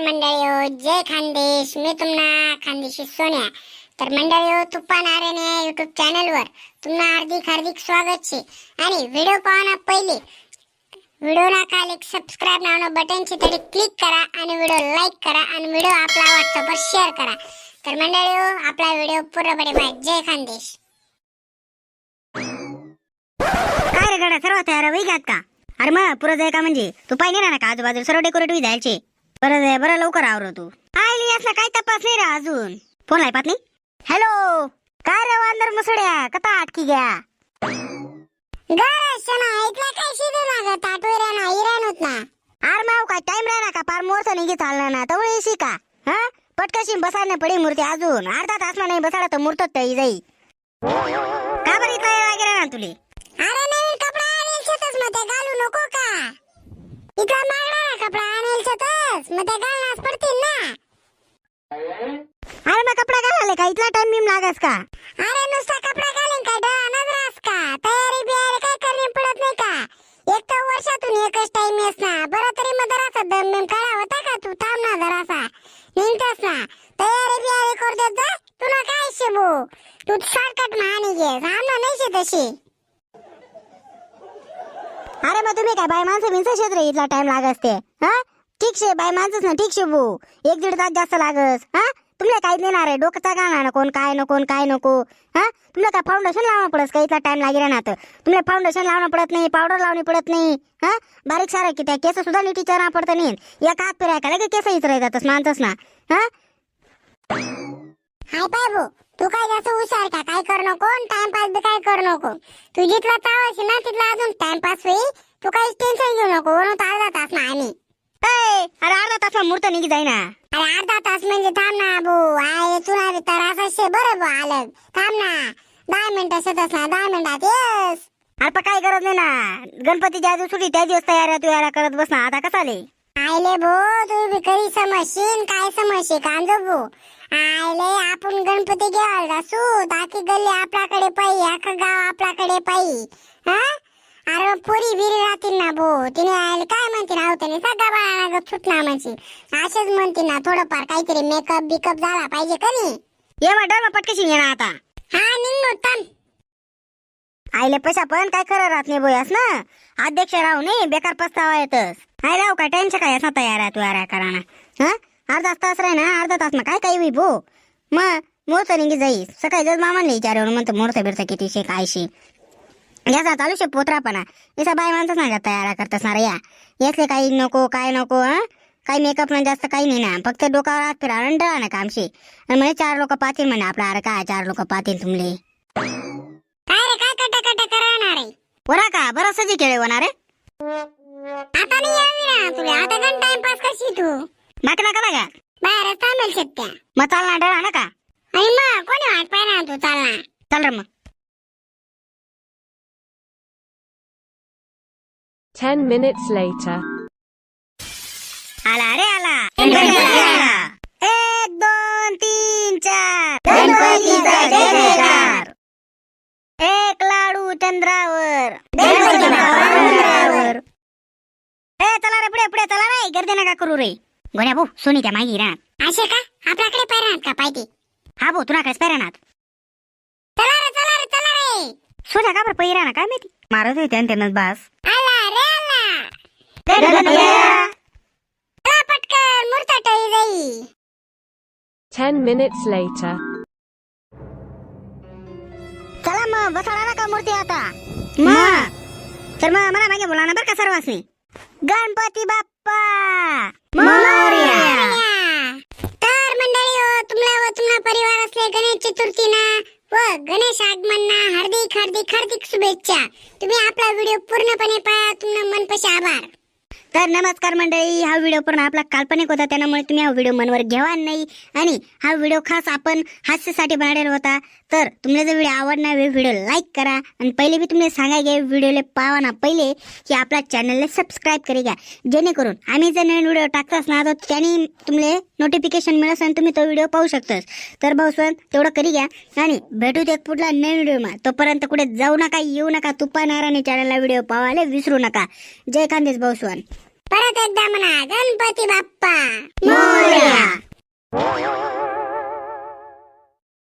नमस्कार मंडळी हो जय खानदेश. मी तुम्हाला खानदेशी सोन्या. तर मंडळी हो तुप्पा नारायण या युट्यूब चॅनलवर तुम्हाला हार्दिक हार्दिक स्वागत छे आणि व्हिडिओ पाहणं पहिले व्हिडिओला खाली एक सबस्क्राईब नावनं बटन છે तरी क्लिक करा आणि व्हिडिओ लाईक करा आणि व्हिडिओ आपला व्हॉट्सअपवर शेअर करा. तर मंडळी हो आपला व्हिडिओ पूर्णपणे पहा. जय खानदेश. काय रे सर्व तयार होई का अरे मग पुरं जाय का म्हणजे? तू पाहिजे ना का आजूबाजू सर्व डेकोरेटिव्ह जायचे? बरं जाय बरं लवकर आवर तू. आयली असं काय तपास नाही रे अजून. फोन लाय पातनी हॅलो काय रे वांदर मुसड्या? कथा अटकी घ्या. आर माव काय टाइम राहिला का? पार मोरसा निघी चालणार ना? तवळ येशी का? हा? पटकशी बसायला पडी मूर्ती अजून. अर्धा तास नाही बसायला तर मूर्त तळी जाई. का बरं इथला येळा गेला ना तुले? अरे नवीन कपडा शेतच मग ते घालू नको का इथला मागणारा कपडा आणेल शेतच मग ते पडतील ना. अरे मग कपडा घालाले का? इथला टाइम बिम लागस का? अरे नुसता कपडा घालेन का? डोळा नजरास का? तयारी बियारी काय करणे पडत नाही का? एक तर वर्षातून एकच टाइम येस ना. बरं तरी मग जरासा दम बिम काढा होता का तू? थांब ना जरासा. निघतस ना. तयारी बियारी कर देत जा. तुला काय शिबू? तू शॉर्टकट महानी घे. थांब ना नाही शे तशी. अरे मग तुम्ही काय बाय माणसं बिनसं शेत रे? इथला टाइम लागस ते. हा? ठीक शे बाय माणसंच ना ठीक शे भू एक दीड तास जास्त लागस हा? तुला काहीच नाही आहे रे डोकं घालणार ना कोण काय नको काय नको हा? तुला काय फाउंडेशन लावणं पडस का? इथला टाइम लागेल ना तर. तुला फाउंडेशन लावणं पडत नाही पावडर लावणी पडत नाही हा? बारीक सारं की त्या केस सुद्धा नीट विचारणं पडतं नाही. एक हात फिराय का? लगे केस इचराय जातस माणसंच ना हा? हाय पाय भाऊ तू काय जास्त हुशार का? काय कर नको टाइमपास बी काय कर नको. तू जिथला चावायची ना तिथला अजून टाइमपास होई तू काही टेन्शन घेऊ नको वरून तर अर्धा तास ना आम्ही. अरे अर्धा तास मूर्त निघी जाई ना अरे अर्धा तास म्हणजे थांब ना भाऊ तुला बी तर असं शे बरं भाऊ आलं थांब ना दहा मिनिटं शेतच ना दहा मिनिटात येस अरे पण काय गरज नाही ना गणपती ज्या दिवस सुटी त्या दिवस तयाऱ्या तुयाऱ्या करत बस ना आता कसा आले आयले भो तू बी कधी समजशील काय समजशील कांजो भो आयले आपण गणपती घेवाल असू ताकी गल्ली आपल्याकडे पाहिजे अख्खा गाव आपल्याकडे पाहिजे हा अरे पोरी बिरी राहतील ना भो तिने आयले काय म्हणते ना होते सगळा बाळाला सुटणार म्हणशील. असेच म्हणते ना थोडंफार काहीतरी मेकअप बिकअप झाला पाहिजे का नाही? ये डर मग पटकशी ये ना आता. हा निघ थांब. आईले पैसा पण काय खरं राहत नाही बोयास ना? अध्यक्ष राहू नये बेकार पस्तावा येतस. हाय राहू काय टेन्शन काय? असा तयार आहे तू यार करा ना हा? अर्धा तास राही ना अर्धा तास ना काय काही होई भो मग मुहूर्त निघी जाई सकाळी जर मामाने विचारवर म्हणतो मुहूर्त बिरत किती शे काय शे याचा चालू शे पोत्रापणा. याचा बाय माणसंच नाही का तयार करतस ना रे या यातले काही नको काय नको हा? काही मेकअप नाही जास्त काही नाही ना. फक्त डोकावर हात फिरा आणि डळा ना कामशी. आणि म्हणे चार लोक पाहतील म्हणे आपला. अरे काय चार लोक पाहतील तुमले? काय रे काय कटा कटा करणार आहे? बरा का? बरं सजी खेळ होणार रे आता नाही यावी ना तुला. आता गण टाइमपास कशी तू. बाकी नका थांबेल मग चालणार डळा ना का? आणि मग कोणी वाट पाहिजे तू? चालना चल रे मग. Ten minutes later. आला रे आला. एक दोन तीन चार. गणपतीचा जय जयकार. एक लाडू चंद्रावर. गणपती बाप्पा चंद्रावर. ए चला रे पुढे पुढे चला रे गर्दी नका करू रे. गोण्या भाऊ सोनी त्या मागी ना असे का? आपल्याकडे पाहिजे का पाहिजे हा भाऊ तुला काय पेरानात चला रे चला रे चला रे. सोन्या का बरं पहिरा ना काय माहिती? मारत होते त्यांनाच बास. आला रे आला गणपती आला. चला पटकन मूर्त टळी जाई Ten minutes later. चला मग ना का मूर्ती आता? मग. तर मग मला मागे बोला ना बरं का सर्वांनी गणपती बाप्पा. मोरया. तर मंडळी हो तुम्हाला व तुम्हाला परिवार असले गणेश चतुर्थीना व गणेश आगमनना हार्दिक हार्दिक हार्दिक शुभेच्छा. तुम्ही आपला व्हिडिओ पूर्णपणे पाहा तुम्हाला मनपशी आभार. तर नमस्कार मंडळी हा व्हिडिओ पूर्ण आपला काल्पनिक होता त्यामुळे तुम्ही हा व्हिडिओ मनवर घ्यावा नाही. आणि हा व्हिडिओ खास आपण हास्यासाठी बनवलेला होता तर तुम्हाला जर व्हिडिओ आवडणार व्हिडिओ लाईक करा. आणि पहिले बी तुम्ही सांगा घ्या व्हिडिओला पावा ना पहिले की आपल्या चॅनलला सबस्क्राईब करी घ्या. जेणेकरून आम्ही जर नवीन व्हिडिओ टाकत ना तर त्याने तुम्हाला नोटिफिकेशन मिळासन तुम्ही तो व्हिडिओ पाहू शकतास. तर भाऊ स्वयं तेवढं करी घ्या. आणि भेटू एक पुढला नवीन व्हिडिओ तोपर्यंत कुठे जाऊ नका येऊ नका तुप्पा नारायणी चॅनलला व्हिडिओ पाहायला विसरू नका. जय खानदेश भाऊ सण परत एकदा म्हणा गणपती बाप्पा.